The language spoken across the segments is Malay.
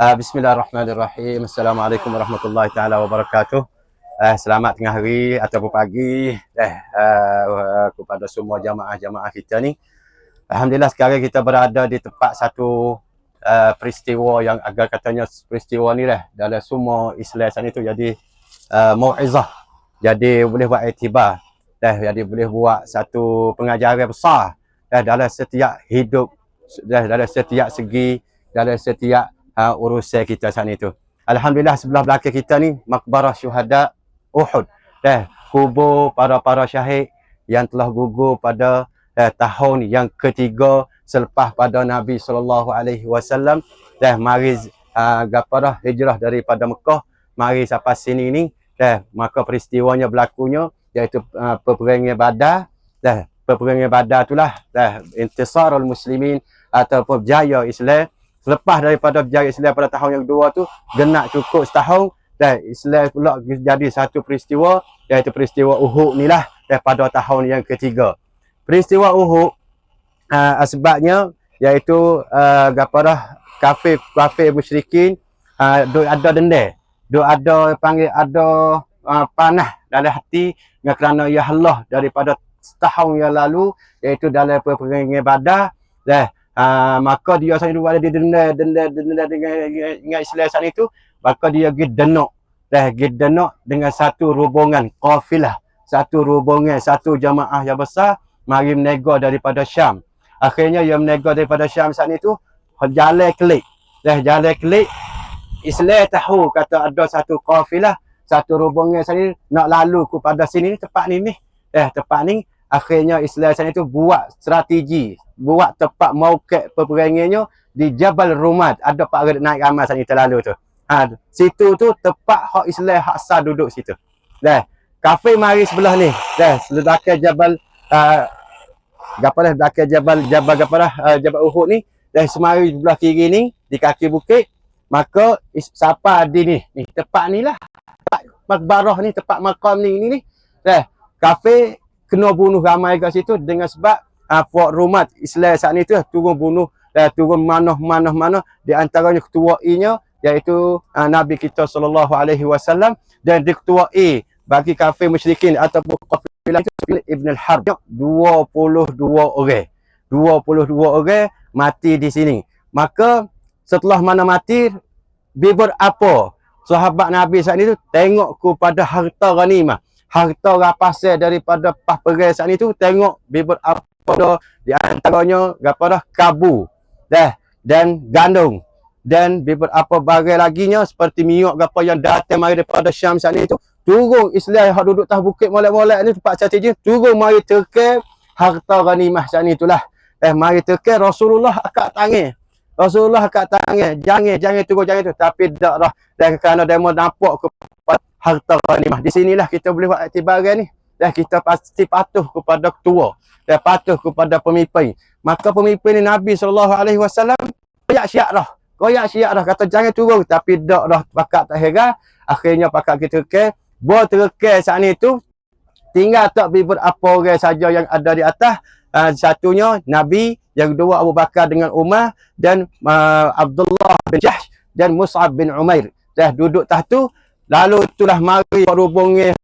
Uh, Bismillahirrahmanirrahim. Assalamualaikum warahmatullahi taala wabarakatuh. Uh, selamat tengah hari ataupun pagi eh uh, kepada semua jamaah-jamaah kita ni. Alhamdulillah sekarang kita berada di tempat satu uh, peristiwa yang agar katanya peristiwa ni lah dalam semua Islam sana itu jadi uh, mau'izah. Jadi boleh buat iktibar. Dah jadi boleh buat satu pengajaran besar dah dalam setiap hidup dah dalam setiap segi dalam setiap uh, urusan kita sana itu. Alhamdulillah sebelah belakang kita ni makbarah syuhada Uhud. Dah kubur para-para syahid yang telah gugur pada eh, tahun yang ketiga selepas pada Nabi sallallahu alaihi wasallam. Dah mari uh, hijrah daripada Mekah. Mari sampai sini ni. Dah maka peristiwanya berlakunya iaitu uh, peperangan Badar. Dah peperangan Badar itulah dah intisarul muslimin ataupun berjaya Islam Selepas daripada berjaya Islam pada tahun yang kedua tu, genap cukup setahun dan Islam pula jadi satu peristiwa iaitu peristiwa Uhud ni lah daripada tahun yang ketiga. Peristiwa Uhud uh, sebabnya iaitu uh, gaparah kafir kafir musyrikin uh, ada dendam, duk ada panggil ada uh, panah dalam hati dengan kerana ya Allah daripada setahun yang lalu iaitu dalam peperangan Badar uh, maka dia sana dulu ada di denda denda denda dengan dengan Islam sana itu maka dia pergi denok. Dah pergi denok dengan satu rombongan kafilah. Satu rombongan satu jamaah yang besar mari menego daripada Syam. Akhirnya dia menego daripada Syam sana itu jalan klik dah jalan klik Islam tahu kata ada satu kafilah satu rombongan sana nak lalu kepada sini tempat ni ni. Eh tempat ni akhirnya Islam sana itu buat strategi buat tempat maukat peperangannya di Jabal Rumad. Ada pak ada naik ramai sana terlalu tu. Ha, situ tu tempat hak Islam hak sah duduk situ. Dah. Kafe mari sebelah ni. Dah, seledakal Jabal uh, gapalah belakang Jabal Jabal gapalah uh, Jabal Uhud ni dah semari sebelah kiri ni di kaki bukit maka siapa di ni ni tempat ni lah tempat makbarah ni tempat makam ni ni ni dah kafe kena bunuh ramai kat situ dengan sebab uh, Fort Rumat Islam saat ni tu turun bunuh uh, turun manah-manah mana di antaranya ketua iaitu uh, Nabi kita sallallahu alaihi wasallam. Dan di ketua bagi kafir musyrikin ataupun kafir itu Ibn al-Harb 22 orang. 22 orang mati di sini. Maka setelah mana mati bibur apa? Sahabat Nabi saat ni tu tengok kepada harta ghanimah harta rapasan daripada pas perang saat ni tu tengok bibur apa pada di antaranya gapada kabu dah dan gandum dan beberapa barang laginya seperti minyak gapo yang datang mari daripada Syam sana itu turun Islam yang duduk tah bukit molek-molek ni tempat strategi turun mari terke harta ghanimah sana itulah eh mari terke Rasulullah akak tangan. Rasulullah akak tangan. Jangan jangan turun jangan tu tapi dak dah. Dan kerana demo nampak kepada harta ghanimah di sinilah kita boleh buat iktibaran ni dan kita pasti patuh kepada ketua dan patuh kepada pemimpin. Maka pemimpin ni Nabi SAW koyak syiak dah. Koyak syiak dah. Kata jangan turun. Tapi dak dah pakat tak heran. Akhirnya pakat kita ke. Buat terke saat ni tu. Tinggal tak bibir apa orang saja yang ada di atas. Uh, satunya Nabi. Yang kedua Abu Bakar dengan Umar. Dan uh, Abdullah bin Jahsh. Dan Mus'ab bin Umair. Dah duduk tahtu. Lalu itulah mari berhubungi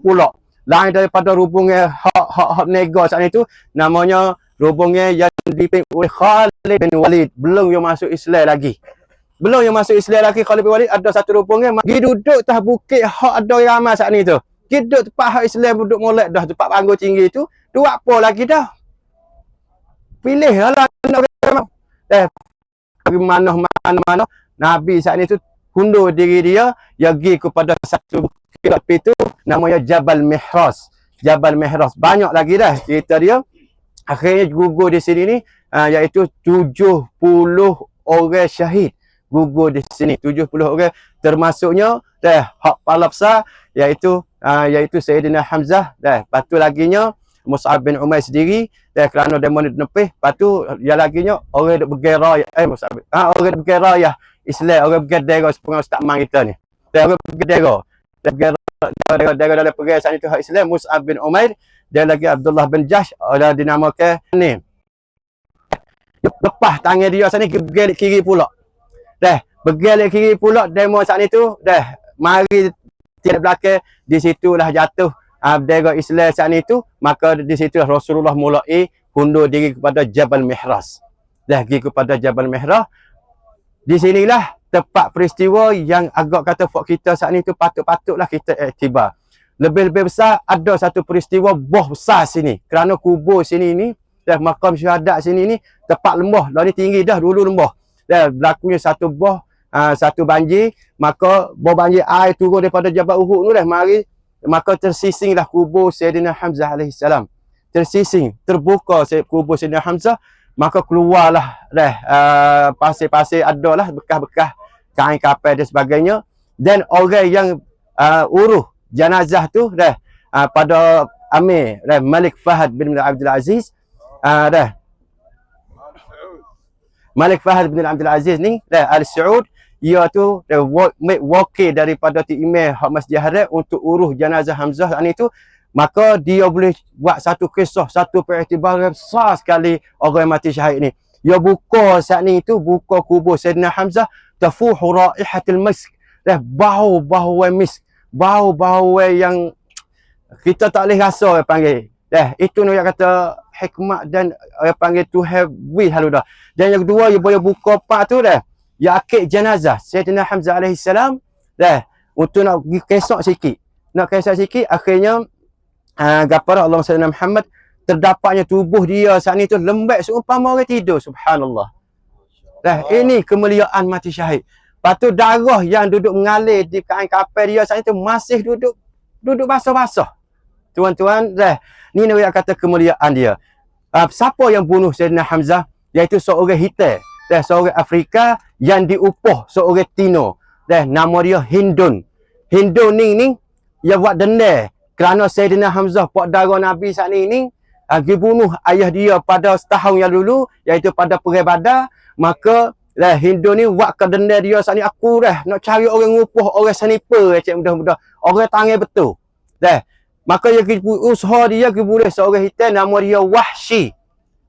pulak lain daripada hubungan hak hak hak nego saat itu namanya hubungan yang dipimpin oleh Khalid bin Walid. Belum yang masuk Islam lagi. Belum yang masuk Islam lagi Khalid bin Walid ada satu hubungan dia duduk tah bukit hak ada ramai saat ni tu. Dia duduk tempat hak Islam duduk molek dah tempat panggung tinggi tu dua apa lagi dah. Pilih lah eh mana mana mana Nabi saat ni tu hundur diri dia yang pergi kepada satu tapi itu namanya Jabal Mihras. Jabal Mihras. Banyak lagi dah cerita dia. Akhirnya gugur di sini ni uh, iaitu 70 orang syahid gugur di sini 70 orang termasuknya dah hak pala besar iaitu uh, iaitu Sayyidina Hamzah dah patu laginya Mus'ab bin Umair sendiri dah kerana demo ni nepih patu ya laginya orang duk bergera eh Mus'ab ah orang duk bergera ya Islam orang bergera sepengah ustaz man kita ni. Dah orang bergera bergera dari dalam saat itu hak Islam Mus'ab bin Umair dan lagi Abdullah bin Jahsh ada dinamakan ni. Lepas tangan dia sana ke kiri pula. Dah bergelik kiri pula demo saat ni tu dah mari tiada belakang di situlah jatuh uh, bendera Islam saat ni tu maka di situ Rasulullah mulai hundur diri kepada Jabal Mihras dah pergi kepada Jabal Mihras di sinilah tepat peristiwa yang agak kata buat kita saat tu patut-patutlah kita iktibar. Lebih-lebih besar ada satu peristiwa boh besar sini. Kerana kubur sini ni dah makam syahadat sini ni tepat lembah. Lah ni tinggi dah dulu lembah. Dah berlakunya satu boh uh, satu banjir. Maka bau banjir air turun daripada Jabal Uhud tu dah mari maka tersisinglah kubur Sayyidina Hamzah alaihi salam. Tersising terbuka kubur Sayyidina Hamzah maka keluarlah dah uh, pasir-pasir adalah bekas-bekas kain kapal dan sebagainya. Dan orang yang uh, uruh jenazah tu dah uh, pada Amir dah Malik Fahad bin Abdul Aziz uh, dah Malik Fahad bin Abdul Aziz ni dah Al Saud ia tu dia make wakil daripada ti email hak Masjid Haram untuk uruh jenazah Hamzah ni tu maka dia boleh buat satu kisah satu periktibaran besar sekali orang mati syahid ni. Dia buka saat ni tu buka kubur Sayyidina Hamzah tafuhu raihatul misk. Dah bau bau misk bau bau yang kita tak boleh rasa dia panggil. Dah itu nak kata hikmat dan dia panggil to have we halu dah dan yang kedua dia boleh buka pak tu dah ya akik jenazah Sayyidina Hamzah alaihi salam dah untuk nak pergi kesok sikit nak kesok sikit akhirnya uh, gapara Allah Sayyidina Muhammad terdapatnya tubuh dia saat ni tu lembek seumpama orang tidur subhanallah dah ini kemuliaan mati syahid Lepas darah yang duduk mengalir di kain kapal dia saat itu masih duduk duduk basah-basah. Tuan-tuan, dah. Ni nak kata kemuliaan dia. Uh, siapa yang bunuh Sayyidina Hamzah? Iaitu seorang hitam dan seorang Afrika yang diupuh seorang Tino. Dan nama dia Hindun. Hindun ni ni dia buat denda. Kerana Sayyidina Hamzah buat darah Nabi saat ni ni uh, dibunuh ayah dia pada setahun yang dulu iaitu pada perang badar maka lah Hindu ni buat ke denda dia saat ni aku dah nak cari orang ngupuh orang sniper cik mudah-mudah orang tangan betul. Dah maka dia usaha dia ke boleh seorang hitam nama dia Wahshi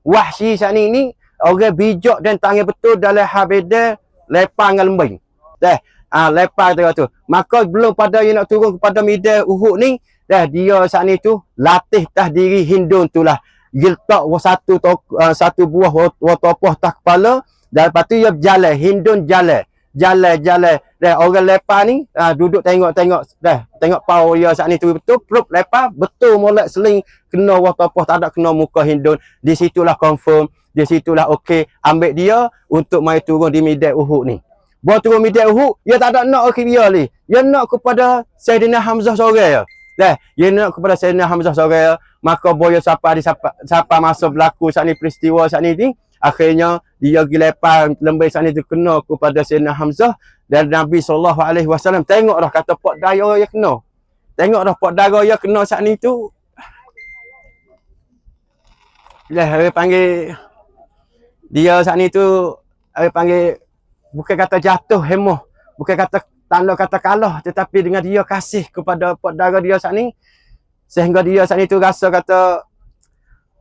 Wahshi saat ni ni orang bijak dan tangan betul dalam habida lepas dengan lembing. Dah, ah ha, lepas dia tu. Maka belum pada dia nak turun kepada medan Uhud ni, dah dia saat ni tu latih tah diri Hindun tu lah. Giltak satu tok, uh, satu buah watopoh tak kepala dan lepas tu dia berjalan, Hindun jalan. Jalan-jalan. Dah orang lepas ni uh, duduk tengok-tengok dah tengok pau dia saat ni tu betul plup lepas betul molek seling kena watopoh tak ada kena muka Hindun. Di situlah confirm di situlah okey ambil dia untuk mai turun di Medan Uhud ni. Buat turun Medan Uhud, dia tak ada nak okey dia ni. Dia nak kepada Sayyidina Hamzah sore ya. Dah, dia nak kepada Sayyidina Hamzah sore ya. Maka boyo siapa di siapa, siapa masuk berlaku saat ni peristiwa saat ni ni. Akhirnya dia pergi lepas lembai saat ni tu kena kepada Sayyidina Hamzah dan Nabi sallallahu alaihi wasallam tengok dah kata pot daya yang kena. Tengok dah pot daya yang kena saat ni tu. Dah, dia panggil dia saat ni tu saya panggil bukan kata jatuh hemoh bukan kata tanda kata kalah tetapi dengan dia kasih kepada perdara dia saat ni sehingga dia saat ni tu rasa kata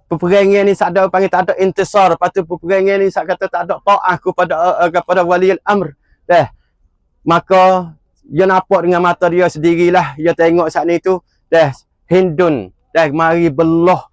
peperangan ni saat ada panggil tak ada intisar. Lepas tu peperangan ni saat kata tak ada ta'ah kepada uh, kepada wali al-amr dah maka dia nampak dengan mata dia sendirilah. Dia tengok saat ni tu dah hindun. Dah mari belah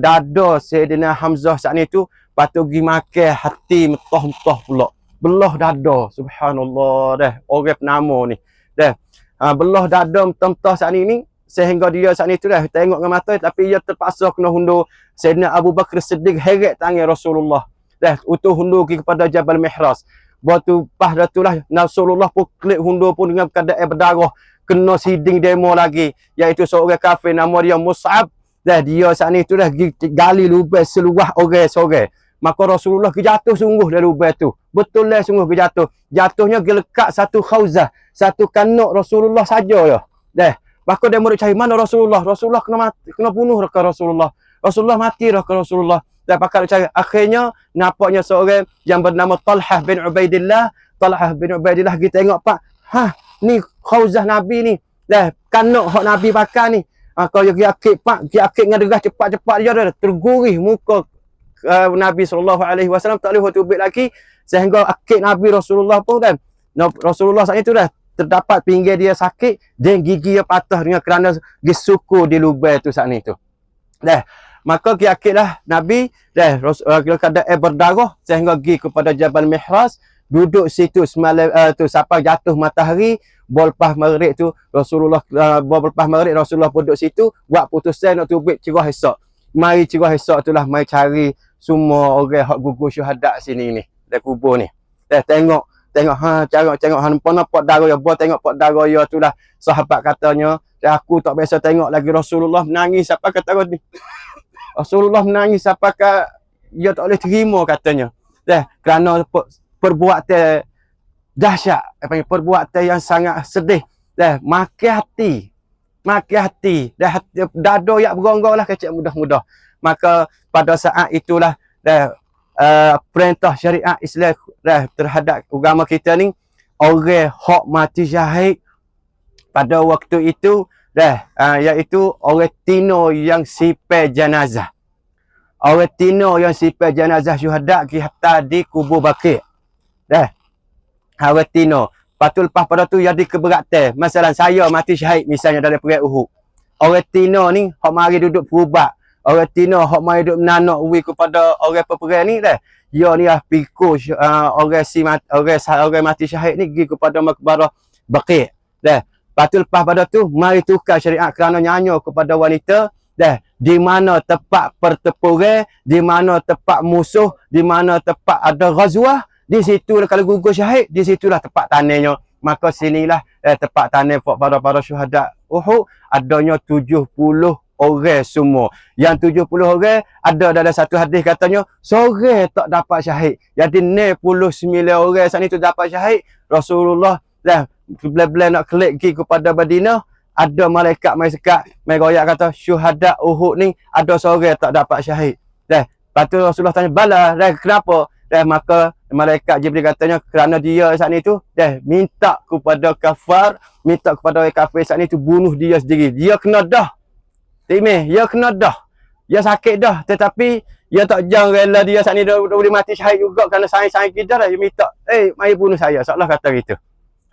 dada Sayyidina Hamzah saat ni tu Lepas tu pergi makan hati metah-metah pula. Belah dada. Subhanallah dah. Orang penama ni. Dah. Ha, belah dada metah-metah saat ni ni. Sehingga dia saat ni tu dah tengok dengan mata. Tapi dia terpaksa kena hundur. Sayyidina Abu Bakar Siddiq heret tangan Rasulullah. Dah. Untuk hundur kepada Jabal Mihras. Buat tu pas dah tu lah. Rasulullah pun klik hundur pun dengan keadaan berdarah. Kena siding demo lagi. Iaitu seorang kafir nama dia Mus'ab. Dah dia saat ni tu dah gali lubang seluah orang seorang maka Rasulullah kejatuh sungguh dari lubang tu. Betul lah sungguh kejatuh. Jatuhnya gelekat satu khauzah. Satu kanuk Rasulullah saja ya. Dah. Maka dia murid cari mana Rasulullah. Rasulullah kena mati, kena bunuh ke Rasulullah. Rasulullah mati ke Rasulullah. Dan pakar cari. Akhirnya nampaknya seorang yang bernama Talhah bin Ubaidillah. Talhah bin Ubaidillah kita tengok pak. Ha, ni khauzah Nabi ni. Dah, kanuk hak Nabi pakai ni. Ha, kalau dia akik pak, dia akik dengan derah cepat-cepat dia dah tergurih muka uh, Nabi sallallahu alaihi wasallam tak boleh ubik lagi sehingga akhir Nabi Rasulullah pun kan Rasulullah saat itu dah terdapat pinggir dia sakit dan gigi dia patah dengan kerana disuku di lubang tu saat itu. Dah maka kiakitlah Nabi dah Rasulullah kada air berdarah sehingga pergi kepada Jabal Mihras duduk situ semalam uh, tu sampai jatuh matahari bol lepas maghrib tu Rasulullah uh, bol lepas maghrib Rasulullah duduk situ buat putusan nak tubik cerah esok mari cerah esok tu lah mari cari semua orang hak gugur syuhada sini ni dah kubur ni dah tengok tengok ha tengok tengok ha nampak nampak darah ya buat tengok pot darah ya tu lah sahabat katanya aku tak biasa tengok lagi Rasulullah menangis apa kata ni Rasulullah menangis apakah ia tak boleh terima katanya. Dah kerana per, perbuatan dahsyat, apa perbuatan yang sangat sedih. Dah makin hati. Makin hati. Dah dado yang beronggong lah kecil mudah-mudah. Maka pada saat itulah dah uh, perintah syariat Islam dah terhadap agama kita ni orang hak mati syahid pada waktu itu dah uh, iaitu orang Tino yang sipel jenazah. Orang Tino yang sipel jenazah syuhada ki hatta di kubur Baqi. Dah. Orang Tino. Patul lepas pada tu jadi keberatan. Masalah saya mati syahid misalnya dari perang Uhud. Orang Tino ni hak mari duduk perubat. Orang Tino hak mari duduk menanok wi kepada orang peperang ni dah. Ya ni lah pikul uh, orang si orang, orang mati syahid ni pergi kepada makbarah Baqi. Dah. Lepas lepas pada tu, mari tukar syariat kerana nyanyo kepada wanita. Dah, di mana tempat pertempuran, di mana tempat musuh, di mana tempat ada ghazwah, di situ kalau gugur syahid, di situlah tempat tanahnya. Maka sinilah eh, tempat tanah pada para syuhada Uhud adanya 70 orang semua. Yang 70 orang ada dalam satu hadis katanya sore tak dapat syahid. Jadi 69 orang saat itu dapat syahid. Rasulullah dah belah-belah nak klik pergi kepada Madinah, ada malaikat mai sekat, mai royak kata syuhada Uhud ni ada seorang tak dapat syahid. Dah, lepas tu Rasulullah tanya, "Bala, dah kenapa?" Dah maka malaikat Jibril katanya kerana dia saat itu dah minta kepada kafar, minta kepada kafir saat itu bunuh dia sendiri. Dia kena dah. Timeh, dia kena dah. Dia sakit dah tetapi dia tak jang rela dia saat ni dah, dah boleh mati syahid juga kerana sayang-sayang kita dah dia minta, "Eh, mari bunuh saya." Seolah kata gitu.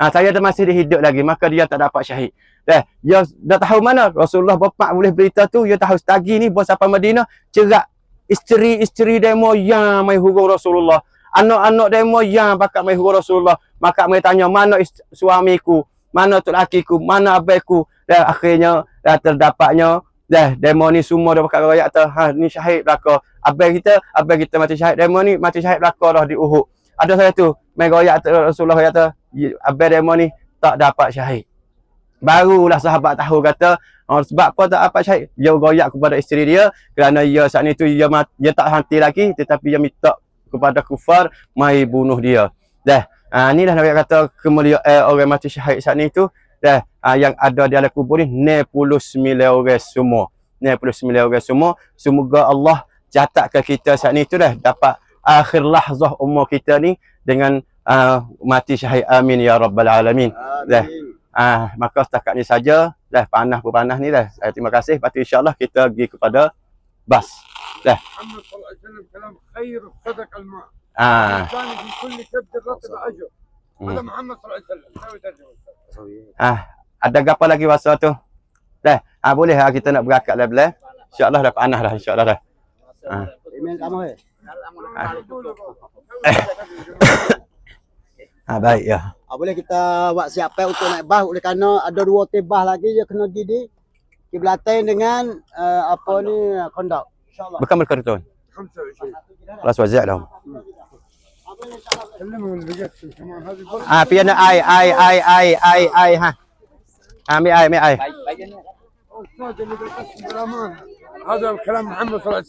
Ha, saya dah masih hidup lagi maka dia tak dapat syahid. Dah, dia dah tahu mana Rasulullah bapa boleh berita tu dia tahu stagi ni bos apa Madinah cerak isteri-isteri demo yang mai hurung Rasulullah. Anak-anak demo yang pakat mai hurung Rasulullah. Maka mai tanya mana suamiku, mana tok lakiku, mana abaiku. Dan akhirnya dah terdapatnya dah demo ni semua dah pakat rakyat tu ha ni syahid belaka. Abai kita, abai kita mati syahid demo ni mati syahid belaka dah di Uhud. Ada saya tu mai rakyat Rasulullah kata abai demo ni tak dapat syahid. Barulah sahabat tahu kata oh, sebab apa tak dapat syahid? Dia goyak kepada isteri dia kerana dia saat itu dia, mat, dia tak hati lagi tetapi dia minta kepada kufar mai bunuh dia. Dah. Ha, ni dah Nabi kata kemuliaan eh, orang mati syahid saat itu dah uh, yang ada di dalam kubur ni 99 orang semua. 99 orang semua. Semoga Allah catatkan kita saat ni tu dah dapat akhir lahzah umur kita ni dengan uh, mati syahid amin ya rabbal alamin. Amin. Dah. Ah, uh, maka setakat ni saja dah panah pun panah ni dah. Uh, terima kasih. Pasti insya-Allah kita pergi kepada bas. Dah. Muhammad sallallahu alaihi wasallam sadaqal ma. Ah. Uh. Kan kulli kabd ajr. محمد صلى الله ada gapa lagi masa tu? Dah. Ah boleh ha, kita nak berakat lah belah. Insya-Allah dapat anak dah insya-Allah dah. Ha. Amin kamu eh. Ah. ah baik ya. Ah boleh kita buat siapa untuk naik bas oleh kerana ada dua tebah lagi dia kena didi kiblatain dengan uh, apa ni eh, kondak. Insyaallah. Bukan berkata tuan. Kelas wajib dah. Hmm. اللي بقيت كمان هذه برضه Ah, pian ai ai ai ai ai ai ha. Ah, mi ai mi ai. استاذ اللي بالقسم بالامان هذا الكلام محمد صلى الله عليه وسلم